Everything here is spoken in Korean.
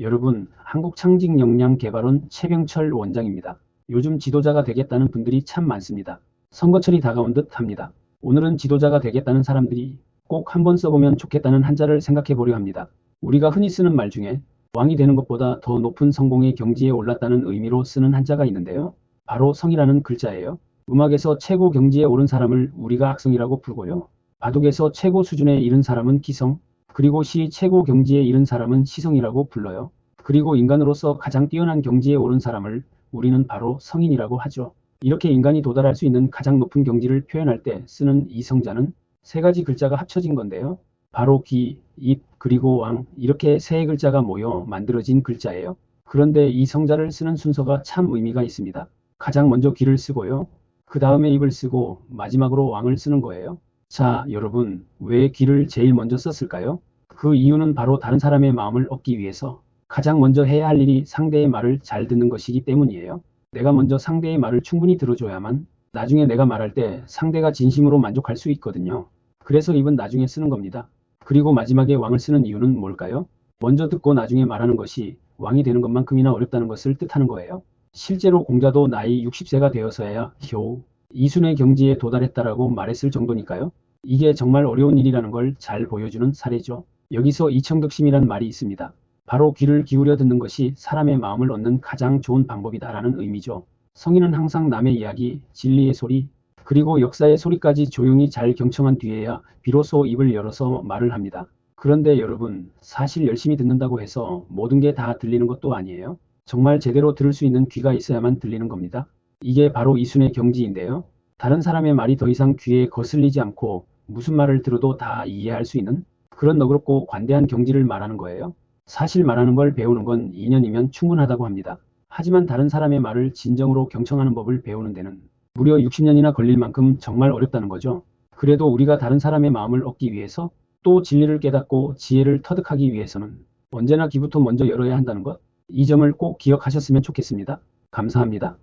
여러분, 한국창직역량개발원 최병철 원장입니다. 요즘 지도자가 되겠다는 분들이 참 많습니다. 선거철이 다가온 듯 합니다. 오늘은 지도자가 되겠다는 사람들이 꼭 한번 써보면 좋겠다는 한자를 생각해 보려 합니다. 우리가 흔히 쓰는 말 중에 왕이 되는 것보다 더 높은 성공의 경지에 올랐다는 의미로 쓰는 한자가 있는데요. 바로 성이라는 글자예요. 음악에서 최고 경지에 오른 사람을 우리가 악성이라고 부르고요. 바둑에서 최고 수준에 이른 사람은 기성, 그리고 시 최고 경지에 이른 사람은 시성이라고 불러요. 그리고 인간으로서 가장 뛰어난 경지에 오른 사람을 우리는 바로 성인이라고 하죠. 이렇게 인간이 도달할 수 있는 가장 높은 경지를 표현할 때 쓰는 이 성자는 세 가지 글자가 합쳐진 건데요. 바로 기, 입, 그리고 왕 이렇게 세 글자가 모여 만들어진 글자예요. 그런데 이 성자를 쓰는 순서가 참 의미가 있습니다. 가장 먼저 기를 쓰고요. 그 다음에 입을 쓰고 마지막으로 왕을 쓰는 거예요. 자, 여러분, 왜 기를 제일 먼저 썼을까요? 그 이유는 바로 다른 사람의 마음을 얻기 위해서 가장 먼저 해야 할 일이 상대의 말을 잘 듣는 것이기 때문이에요. 내가 먼저 상대의 말을 충분히 들어줘야만 나중에 내가 말할 때 상대가 진심으로 만족할 수 있거든요. 그래서 입은 나중에 쓰는 겁니다. 그리고 마지막에 왕을 쓰는 이유는 뭘까요? 먼저 듣고 나중에 말하는 것이 왕이 되는 것만큼이나 어렵다는 것을 뜻하는 거예요. 실제로 공자도 나이 60세가 되어서야 겨우 이순의 경지에 도달했다라고 말했을 정도니까요. 이게 정말 어려운 일이라는 걸 잘 보여주는 사례죠. 여기서 이청득심이란 말이 있습니다. 바로 귀를 기울여 듣는 것이 사람의 마음을 얻는 가장 좋은 방법이다라는 의미죠. 성인은 항상 남의 이야기, 진리의 소리, 그리고 역사의 소리까지 조용히 잘 경청한 뒤에야 비로소 입을 열어서 말을 합니다. 그런데 여러분, 사실 열심히 듣는다고 해서 모든 게 다 들리는 것도 아니에요. 정말 제대로 들을 수 있는 귀가 있어야만 들리는 겁니다. 이게 바로 이순의 경지인데요. 다른 사람의 말이 더 이상 귀에 거슬리지 않고 무슨 말을 들어도 다 이해할 수 있는 그런 너그럽고 관대한 경지를 말하는 거예요. 사실 말하는 걸 배우는 건 2년이면 충분하다고 합니다. 하지만 다른 사람의 말을 진정으로 경청하는 법을 배우는 데는 무려 60년이나 걸릴 만큼 정말 어렵다는 거죠. 그래도 우리가 다른 사람의 마음을 얻기 위해서 또 진리를 깨닫고 지혜를 터득하기 위해서는 언제나 귀부터 먼저 열어야 한다는 것, 이 점을 꼭 기억하셨으면 좋겠습니다. 감사합니다.